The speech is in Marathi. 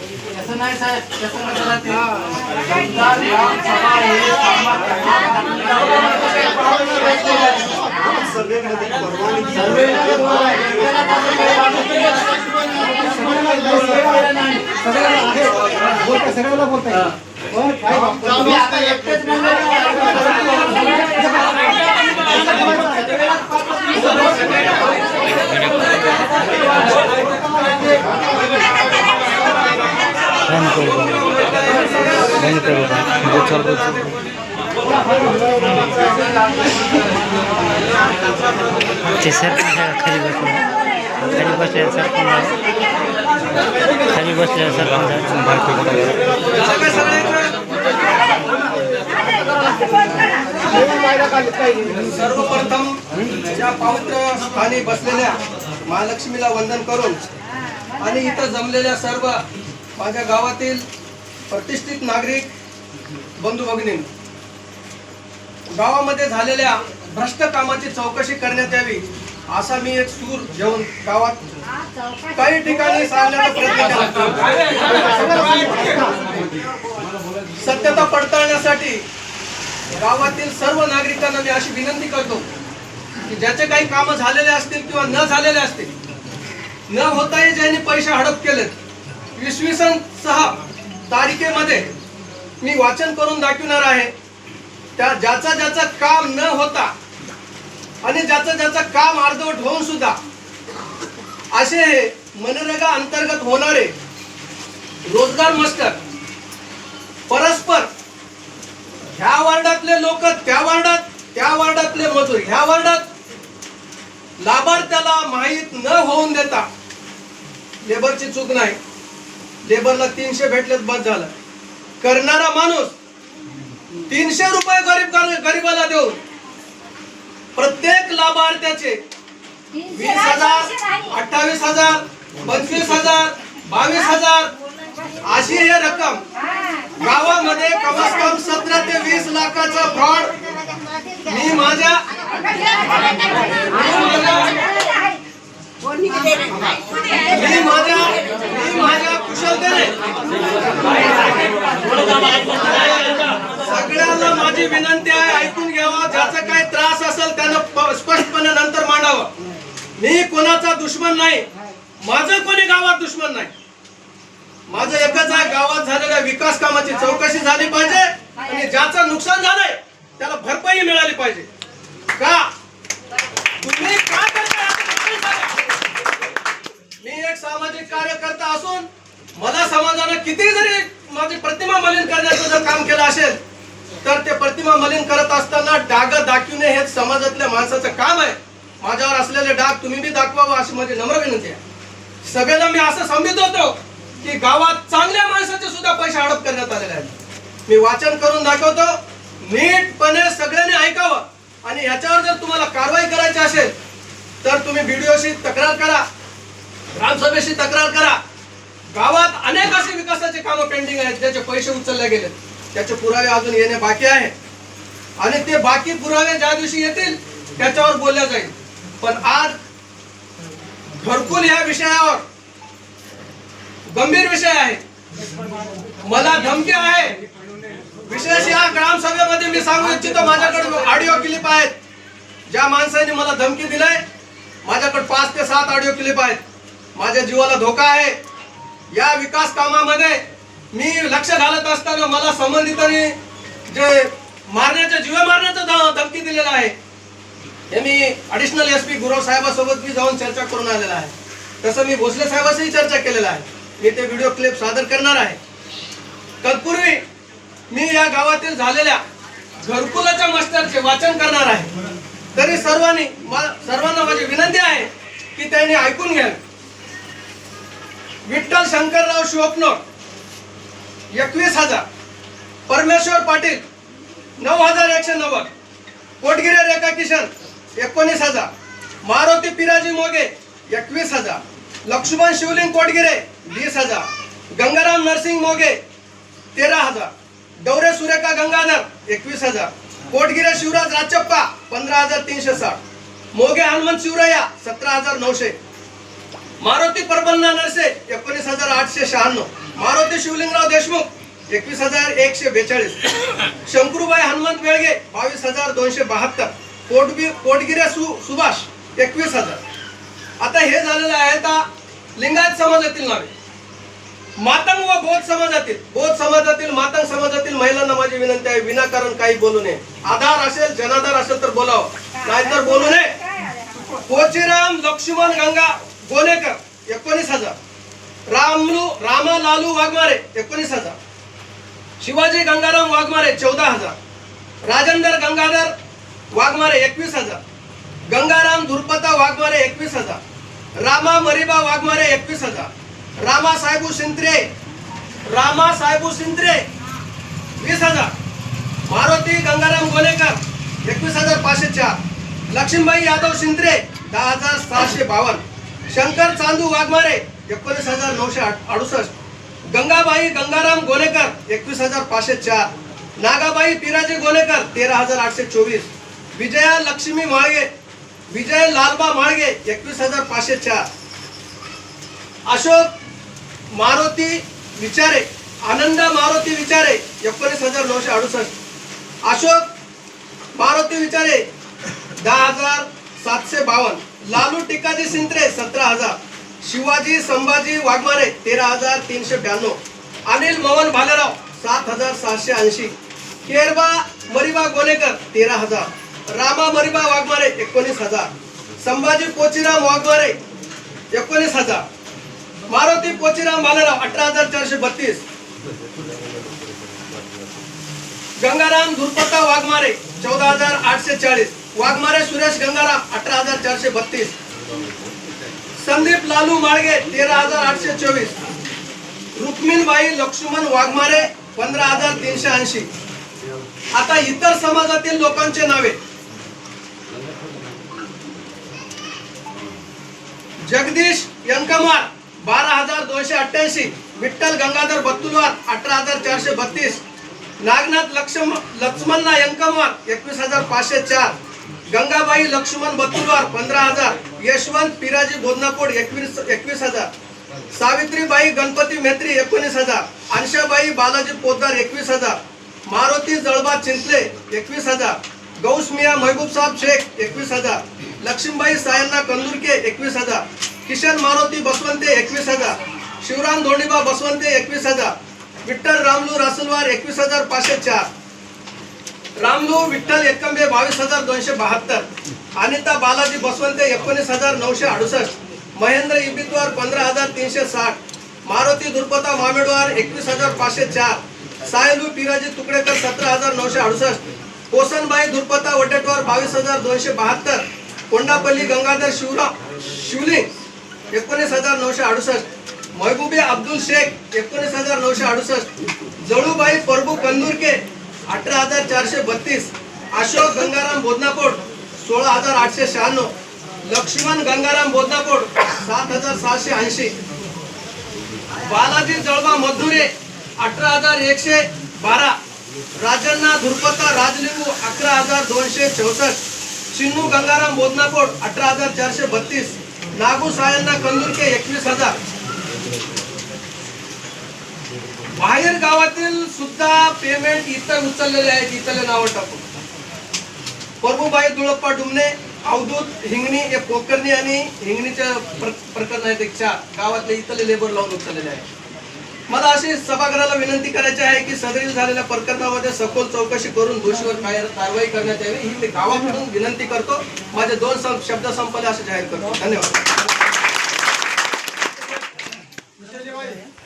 तसं नाही साहेब तसं कसं राहते आमचा ग्रामसभा हे सगळ्याला नाही. बोलताय पण काय तुम्ही आता एकटेच म्हणले ते सरपंच खाली बसले खाली बसले सरपंच खाली बसले सरपंच सर्वप्रथम या पवित्र स्थानी बसलेल्या महालक्ष्मीला वंदन करून आणि इथं जमलेल्या सर्व माझ्या गावातील प्रतिष्ठित नागरिक बंधू भगिनी गावामध्ये झालेल्या भ्रष्ट कामाची चौकशी करण्यात यावी असा मी एक सूर घेऊन गावात काही ठिकाणी सांगण्याचा प्रयत्न केला. सत्यता पडताळण्यासाठी गावातील सर्व नागरिकांना मी अशी विनंती करतो की ज्याचे काही कामं झालेले असतील किंवा न झालेले असतील न होताही ज्यांनी पैसे हडप केलेत इसवी सन सहा तारखेमध्ये मी वाचन करून दाखवणार आहे. त्या ज्याचा ज्याचं काम न होता आणि ज्याचं ज्याचं काम अर्धवट होऊन सुद्धा असे हे मनरेगा अंतर्गत होणारे रोजगार मास्टर परस्पर ह्या वार्डातले लोक त्या वार्डात त्या वार्डातले मजूर ह्या वार्डात लाभार्थ्याला माहीत न होऊन देता लेबरची चूक नाही. लेबरला तीनशे भेटलेत बस झालं. करणारा माणूस तीनशे रुपये गरीब गरीबाला देऊन प्रत्येक लाभार्थ्याचे वीस हजार अठ्ठावीस हजार पंचवीस हजार बावीस हजार अशी हे रक्कम गावामध्ये कमास कम सतरा ते वीस लाखाचा फ्रॉड मी माझ्या मी माझ्या मी माझ्या कुशलतेने सगळ्यांना माझी विनंती आहे ऐकून घ्यावा. ज्याचा काही त्रास असेल त्यानं स्पष्टपणे नंतर मांडावं. मी कोणाचा दुश्मन नाही. माझं कोणी गावात दुश्मन नाही. माझं एकच आहे गावात झालेल्या विकास कामाची चौकशी झाली पाहिजे आणि ज्याचं नुकसान झालंय त्याला भरपाई मिळाली पाहिजे. का तुम्ही का करताय असं तुम्ही सांगा. मी एक सामाजिक कार्यकर्ता असून मला समाजानं किती जरी माझी प्रतिमा मलिन करण्याचं जर काम केलं असेल तर ते प्रतिमा मलिन करत असताना डाग दाखविणे हे समाजातल्या माणसाचं काम आहे. माझ्यावर असलेले डाग तुम्ही बी दाखवावं अशी माझी नम्र विनंती आहे. सगळ्यांना मी असं समजत होतो की गावात चांगल्या माणसाचे सुद्धा पैसे हडप करण्यात आलेले आहेत. मी वाचन करून दाखवतो नीटपणे सगळ्यांनी ऐकावं. आणि याच्यावर जर तुम्हाला कारवाई करायची असेल तर तुम्ही बीडीओशी तक्रार करा ग्रामसभेशी तक्रार करा गावात अनेक असे विकासाचे कामं पेंडिंग आहेत ज्याचे पैसे उचलले गेले त्याचे पुरावे अजून येणे बाकी आहे. आणि ते बाकी पुरावे ज्या दिवशी येतील त्याच्यावर बोलल्या जाईल. पण आज घरकुल या विषयावर गंभीर विषय आहे. मला धमकी आहे. विशेष या ग्रामसभेमध्ये मी सांगू इच्छितो माझ्याकडे ऑडिओ क्लिप आहेत. ज्या माणसाने मला धमकी दिलाय माझ्याकडे पाच ते सात ऑडिओ क्लिप आहेत. माझ्या जीवाला धोका आहे. या विकास कामामध्ये मी लक्ष घालत असताना मला संबंधितांनी जे मारण्याच्या जीव मारण्याचं धमकी दिलेला आहे हे मी अडिशनल एस पी गुरव साहेबासोबत मी जाऊन चर्चा करून आलेला आहे. तसं मी भोसले साहेबांशीही चर्चा केलेला आहे. मी ते व्हिडिओ क्लिप सादर करणार आहे. तत्पूर्वी मी या गावातील झालेल्या घरकुलाच्या मास्टरचे वाचन करणार आहे. तरी सर्वांनी सर्वांना माझी विनंती आहे की त्यांनी ऐकून घ्यावी. विठ्ठल शंकरराव शिवपनोर एकवीस हजार. परमेश्वर पाटील नऊ हजार एकशे नव्वद. कोटगिरे रेखा किशन एकोणीस हजार. मारुती पिराजी मोगे एकवीस हजार. लक्ष्मण शिवलिंग कोटगिरे वीस हजार. गंगाराम नरसिंग मोगे तेरा हजार. डवरे सुरेखा गंगाधर एकवीस हजार. कोटगिरे शिवराज राजप्पा पंधरा हजार तीनशे साठ. मोगे हनुमंत शिवराया सतरा हजार नऊशे. मारुती परबन्ना नरसे एकोणीस हजार आठशे शहाण्णव. मारुती शिवलिंगराव देशमुख एकवीस हजार एकशे बेचाळीस. शंकरूबाई हनुमंत वेळगे बावीस हजार दोनशे बहात्तर. कोटबी कोटगिरे सु सुभाष एकवीस हजार. आता हे झालेलं आहे आता लिंगायत समाजातील नावे. मातंग व बौद्ध समाजातील बौद्ध समाजातील मातंग समाजातील महिलांना माझी विनंती आहे विनाकारण काही बोलू नये. आधार असेल जनाधार असेल तर बोलावं. नाहीतर बोलू नये. कोचीराम लक्ष्मण गंगा गोलेकर एकोणीस हजार रामलू रामा लालू वाघमारे एकोणीस हजार शिवाजी गंगाराम वाघमारे चौदा हजार राजेंद्र गंगाधर वाघमारे एकवीस हजार गंगाराम दुर्पता वाघमारे एकवीस हजार रामा मरिबा वाघमारे एकवीस हजार रामा साहेबू सिंत्रे रामा साहेबू सिंत्रे वीस हजार मारुती गंगाराम गोलेकर एकवीस हजार पाचशे चार. लक्ष्मीबाई यादव सिंत्रे दहा हजार सहाशे बावन्न. शंकर चांदू वाघमारे एकोणीस हजार नऊशे अडुसष्ट. गंगाबाई गंगाराम गोलेकर एकवीस हजार पाचशे चार. नागाबाई पिराजी गोलेकर तेरा हजार आठशे चोवीस. विजया लक्ष्मी माळगे विजय लालबा माळगे एकवीस हजार पाचशे चार. अशोक मारुती विचारे आनंद मारुती विचारे एकोणीस हजार नऊशे अडुसष्ट. अशोक मारुती विचारे दहा हजार सातशे बावन्न. लालू टिकाजी सिंत्रे सतरा हजार. शिवाजी संभाजी वाघमारे तेरा हजार तीनशे ब्याण्णव. अनिल मोहन भालेराव सात हजार सहाशे ऐंशी. केरबा मरिबा गोलेकर तेरा हजार. रामा मरिबा वाघमारे एकोणीस हजार. संभाजी पोचीराम वाघमारे एकोणीस हजार. मारुती पोचीराम भालेराव अठरा हजार चारशे बत्तीस. गंगाराम धुरपता वाघमारे चौदा हजार आठशे चाळीस. वाघमारे सुरेश गंगाराम अठरा हजार चारशे बत्तीस. संदीप लालू माळगे तेरा हजार आठशे चोवीस. रुक्मिणबाई लक्ष्मण वाघमारे पंधरा हजार तीनशे ऐंशी. आता इतर समाजातील लोकांचे नावे. जगदीश यंकमार बारा हजार दोनशे अठ्ठ्याऐंशी. विठ्ठल गंगाधर बत्तुलवार अठरा हजार चारशे बत्तीस. नागनाथ लक्ष्म लक्ष्मणना यंकमार एकवीस हजार पाचशे चार. गंगाबाई लक्ष्मण बत्तुलवार पंधरा हजार. यशवंत पिराजी बोधनाकोड एकवीस एकवीस हजार. सावित्रीबाई गणपती मेत्री एकोणीस हजार. अंशाबाई बालाजी पोद्दार एकवीस हजार. मारुती जळबा चिंचले एकवीस हजार. गौसमिया महबूब साहब शेख एकवीस हजार. लक्ष्मीबाई सायन्ना कंदुरके एकवीस हजार. किशन मारुती बसवंते एकवीस हजार. शिवराम धोंडीबा बसवंते एकवीस हजार. विठ्ठल रामलू रासलवार एकवीस हजार पाचशे चार. रामलू विठ्ठल एकंबे बावीस हजार दोनशे बहात्तर अनिता बालाजी बसवंते एकोणीस हजार नऊशे अडुसष्ट महेंद्र इबितवार पंधरा हजार तीनशे साठ मारुती दुर्पता मामेडवार एकवीस हजार पाचशे चार सायलू पिराजी तुकडेकर सतरा हजार नऊशे अडुसष्ट कोसनबाई दुर्पता वटेटवार बावीस हजार दोनशे बहात्तर कोंडापल्ली गंगाधर शिवराम शिवलिंग एकोणीस हजार नऊशे अडुसष्ट महबूबी अब्दुल शेख एकोणीस हजार नऊशे अडुसष्ट जळूबाई प्रभू कंदुरके अठरा हजार चारशे बत्तीस अशोक गंगाराम बोधनापोट सोळा हजार आठशे शहाण्णव लक्ष्मण गंगाराम बोधनापोट सात हजार सहाशे ऐंशी. बालाजी जळबा मधुरे अठरा हजार एकशे बारा. राजन्ना धुरपता राजलिंबू अकरा हजार दोनशे चौसष्ट. चिन्नू गंगाराम बोधनाकोट अठरा हजार चारशे बत्तीस. नागू सायन्ना कंदुरके एकवीस हजार. बाहेर गावातील सुद्धा पेमेंट इथं उचललेले आहेत इथले नावं टाकून प्रभूबाई दुळप्पा डुमणे अवधूत हिंगणी हे पोकर्णी आणि हिंगणीच्या प्रकरण आहेत एक चार. गावातले इथले लेबर लावून उचललेले आहे मला अशी सभागृहाला विनंती करायची आहे की सदरील झालेल्या प्रकरणामध्ये सखोल चौकशी करून दोषीवर कारवाई करण्यात यावी. ही मी गावाकडून विनंती करतो. माझे दोन सं- शब्द संपले असे जाहीर करतो. धन्यवाद.